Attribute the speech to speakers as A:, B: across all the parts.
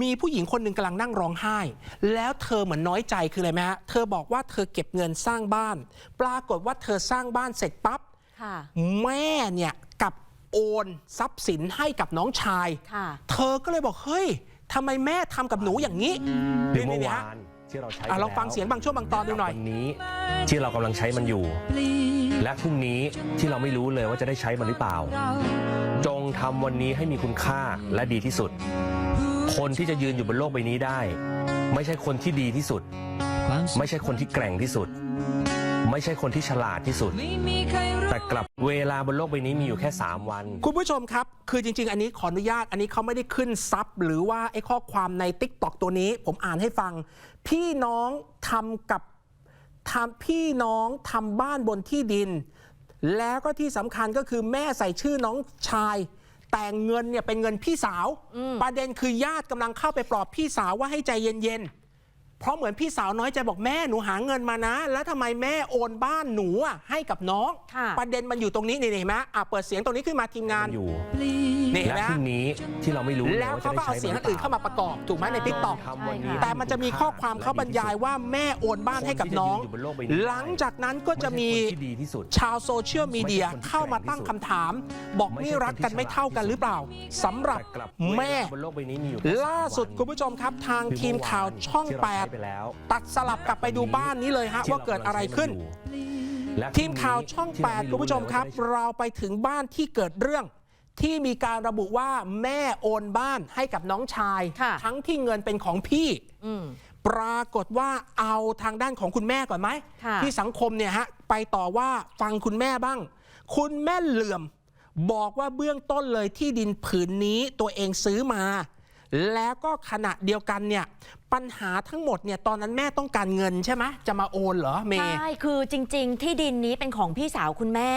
A: มีผู้หญิงคนหนึ่งกำลังนั่งร้องไห้ แล้วเธอเหมือนน้อยใจคืออะไรไหมฮะเธอบอกว่าเธอเก็บเงินสร้างบ้าน ปรากฏว่าเธอสร้างบ้านเสร็จปั๊บ
B: ค่ะ
A: แม่เนี่ยกลับโอนทรัพย์สินให้กับน้องชาย
B: ค่ะ
A: เธอก็เลยบอกเฮ้ยทำไมแม่ทำกับหนูอย่างนี้
C: หรือเมื่อ
A: นี่ๆ
C: วา
A: ฮะ
C: นที่เราใช้
A: อะ
C: ไป
A: เราฟัง
C: แล้ว
A: เสียงบางช่วงบางตอนดูหน่อย
C: วันนี้ ที่เรากำลังใช้มันอยู่ และพรุ่งนี้ที่เราไม่รู้เลยว่าจะได้ใช้มันหรือเปล่า จงทำวันนี้ให้มีคุณค่าและดีที่สุด คนที่จะยืนอยู่บนโลกใบนี้ได้ ไม่ใช่คนที่ดีที่สุด ไม่ใช่คนที่แกร่งที่สุด ไม่ใช่คนที่ฉลาดที่สุด แต่กลับเวลาบนโลกใบนี้มีอยู่แค่ 3 วัน
A: คุณผู้ชมครับ คือจริง ๆ อันนี้ขออนุญาต อันนี้เขาไม่ได้ขึ้นซับหรือว่าไอ้ข้อความใน t ิ k t o k ตัวนี้ ผมอ่านให้ฟัง พี่น้องทำกับทำพี่น้องทำบ้านบนที่ดิน แล้วก็ที่สำคัญก็คือแม่ใส่ชื่อน้องชาย แต่เงินเนี่ยเป็นเงินพี่สาว ประเด็นคือญาติกำลังเข้าไปปลอบพี่สาวว่าให้ใจเย็นๆเพ ราะเหมือนพี่สาวน้อยใจบอกแม่หนูหาเงินมานะ แล้วทำไมแม่โอนบ้านหนูให้กับน้อง ประเด็นมันอยู่ตรงนี้นี่เห็นไหมอะเปิดเสียงตรงนี้ขึ้นมาทีมงาน
C: อยู่
A: นี่เนไหม
C: พรุ่งนี้ที่เราไม่รู้
A: แล้วเขาก็เอาเสียงอื่นเข้ามาประกอบถูกไหมในทิกตอกแต่มันจะมีข้อความเขาบรรยายว่าแม่โอนบ้านให้กับน้อง หลังจากนั้นก็จะมี
C: ชา
A: วโซเชียลมีเดียเข้ามาตั้งคำถาม บอกนี่รักกันไม่เท่ากันหรือเปล่า สำหรับ
C: แม่ ล่า
A: สุดคุณผู้ชมครับทางทีมข่าวช่อง
C: 8ไปแล้ว
A: 8ตัดสลับกลับไปดูบ้านนี้เลยฮะ
C: ที่
A: ว่าเกิดอะไรขึ้น
C: และ
A: ทีมข่าวช่อง
C: ที่เร
A: 8คุณผู้ชมครับ
C: ไรู้เลยว่าจะได้
A: เราไปถึงบ้านที่เกิดเรื่อง ที่มีการระบุว่าแม่โอนบ้านให้กับน้องชาย
B: ค่ะ
A: ทั้งที่เงินเป็นของพี่
B: อืม
A: ปรากฏว่าเอาทางด้านของคุณแม่ก่อนไหม
B: ค่ะ
A: ที่สังคมเนี่ยฮะ ไปต่อว่าฟังคุณแม่บ้าง คุณแม่เหลื่อม บอกว่าเบื้องต้นเลยที่ดินผืนนี้ตัวเองซื้อมา แล้วก็ขณะเดียวกันเนี่ยปัญหาทั้งหมดเนี่ยตอนนั้นแม่ต้องการเงินใช่ไหมจะมาโอนเหรอเมย์
B: ใช่ คือจริง ๆ ที่ดินนี้เป็นของพี่สาวคุณแม่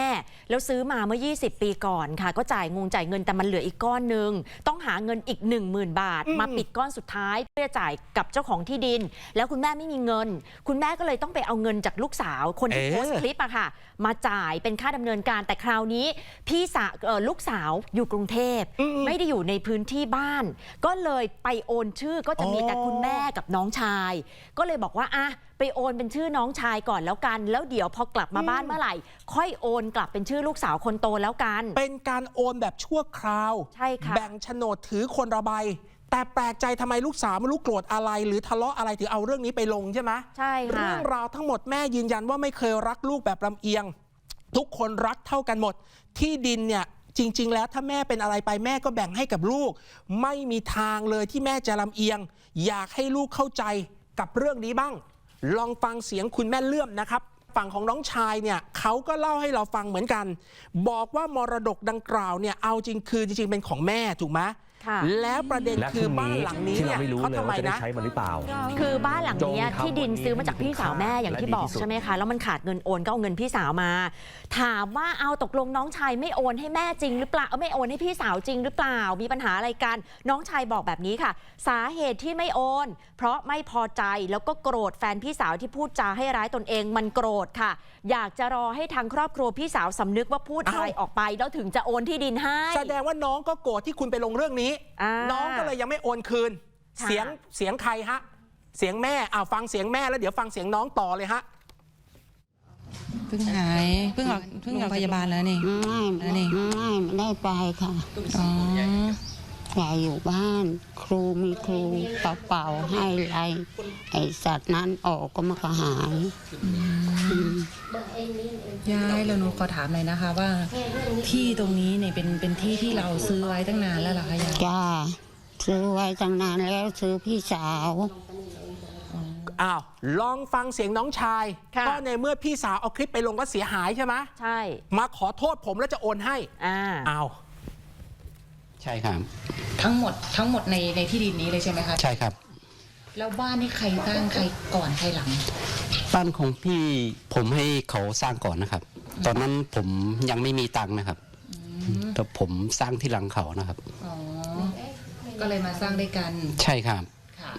B: แล้วซื้อมาเมื่อ 20 ปีก่อนค่ะ ก็จ่ายงงจ่ายเงินแต่มันเหลืออีกก้อนหนึ่งต้องหาเงินอีก 10,000 บาท
A: อืม
B: มาปิดก้อนสุดท้าย เพื่อจะจ่ายกับเจ้าของที่ดิน แล้วคุณแม่ไม่มีเงิน คุณแม่ก็เลยต้องไปเอาเงินจากลูกสาวคนที่โพสต์คลิปอะค่ะ มาจ่ายเป็นค่าดำเนินการแต่คราวนี้ พี่สาวเอ่อลูกสาวอยู่กรุงเทพ
A: อืม
B: ไม่ได้อยู่ในพื้นที่บ้าน ก็เลยไปโอนชื่อก็จะมีแต่คุณแม่กับน้องชาย ก็เลยบอกว่าอะไปโอนเป็นชื่อน้องชายก่อนแล้วกัน แล้วเดี๋ยวพอกลับมาบ้านเมื่อไหร่ ค่อยโอนกลับเป็นชื่อลูกสาวคนโตแล้วกัน
A: เป็นการโอนแบบชั่วคราว
B: ใช่ค่ะ
A: แบ่งโฉนดถือคนระบายแต่แปลกใจทำไมลูกสาวไม่รู้โกรธอะไร หรือทะเลาะอะไรถึงเอาเรื่องนี้ไปลงใช่ไหม
B: ใช่ค่ะ
A: เรื่องราวทั้งหมดแม่ยืนยันว่าไม่เคยรักลูกแบบลำเอียง ทุกคนรักเท่ากันหมด ที่ดินเนี่ย จริง ๆ แล้วถ้าแม่เป็นอะไรไปแม่ก็แบ่งให้กับลูก ไม่มีทางเลยที่แม่จะลำเอียง อยากให้ลูกเข้าใจกับเรื่องนี้บ้าง ลองฟังเสียงคุณแม่เลื่อมนะครับฝั่งของน้องชายเนี่ยเขาก็เล่าให้เราฟังเหมือนกัน บอกว่ามรดกดังกล่าวเนี่ยเอาจริงคือจริงๆเป็นของแม่ถูกไหม แล้วประเด็น
C: และพ
A: คือ
C: รุ่ง
A: บ้าน
C: นี้
A: หลังนี้
C: ที่
A: เนี่
C: เรา
A: ย
C: ไม่รู้
A: เขา
C: เลย
A: ทำไม
C: ว่าจะได้
A: นะ
C: ใช้มันหรือเปล่า
B: คือบ้านหลังเนี้ย
C: จงทำ
B: ที่ดินซื้อมาจากพี่สาวแม่อย่างที่บอก
C: และดีที่สุด
B: ใช่ไหมคะ แล้วมันขาดเงินโอนก็เอาเงินพี่สาวมา ถามว่าเอาตกลงน้องชายไม่โอนให้แม่จริงหรือเปล่าเออไม่โอนให้พี่สาวจริงหรือเปล่า มีปัญหาอะไรกัน น้องชายบอกแบบนี้ค่ะ สาเหตุที่ไม่โอน เพราะไม่พอใจแล้วก็โกรธแฟนพี่สาวที่พูดจาให้ร้ายตนเองมันโกรธค่ะ อยากจะรอให้ทางครอบครัวพี่สาวสำนึกว่าพูดอะไร
A: เอ้า
B: ออกไป แล้วถึงจะโอนที่ดินให้
A: แสดงว่าน้องก็โกรธที่คุณไปลงเรื่องนี้
B: อ่า
A: น้องก็เลยยังไม่โอนคืน
B: ค่ะ
A: เสียงเสียงใครฮะ เสียงแม่อ่าฟังเสียงแม่แล้วเดี๋ยวฟังเสียงน้องต่อเลยฮะ
D: เพิ่งหายเพิ่งออกเพิ่งโรงพยาบาลแล้วนี่
E: ไม่
D: อันนี้
E: ไม่ไม่ได้ไปค่ะ
D: อ๋อ
E: ยายอยู่บ้าน ครูมีครูเป่าเป่าๆให้ไรไอสัตว์นั้นออกก็มาก็หาย
D: ยายแล้วหนูขอถามหน่อยนะคะ ว่า ที่ตรงนี้เนี่ยเป็นเป็นที่ที่เราซื้อไว้ตั้งนานแล้วเหรอคะยาย
E: จ้าซื้อไว้ตั้งนานแล้วซื้อพี่สาว
A: อ้าวลองฟังเสียงน้องชาย
B: ค่ะ
A: ก็ในเมื่อพี่สาวเอาคลิปไปลงก็เสียหายใช่ไหม
B: ใช่
A: มาขอโทษผมแล้วจะโอนให้
B: อ่า
A: อ้าว
F: ใช่ครับ
D: ทั้งหมดทั้งหมดในในที่ดินนี้เลยใช่ไหมคะ
F: ใช่ครับ
D: แล้วบ้านนี่ใครสร้างใครก่อนใครหลัง
F: บ้านของพี่ผมให้เขาสร้างก่อนนะครับ ตอนนั้นผมยังไม่มีตังค์นะครับ แต่ผมสร้างที่หลังเขานะครับ
D: อ๋อ ก็เลยมาสร้างด้วยกัน
F: ใช่ครับ
D: ค่ะ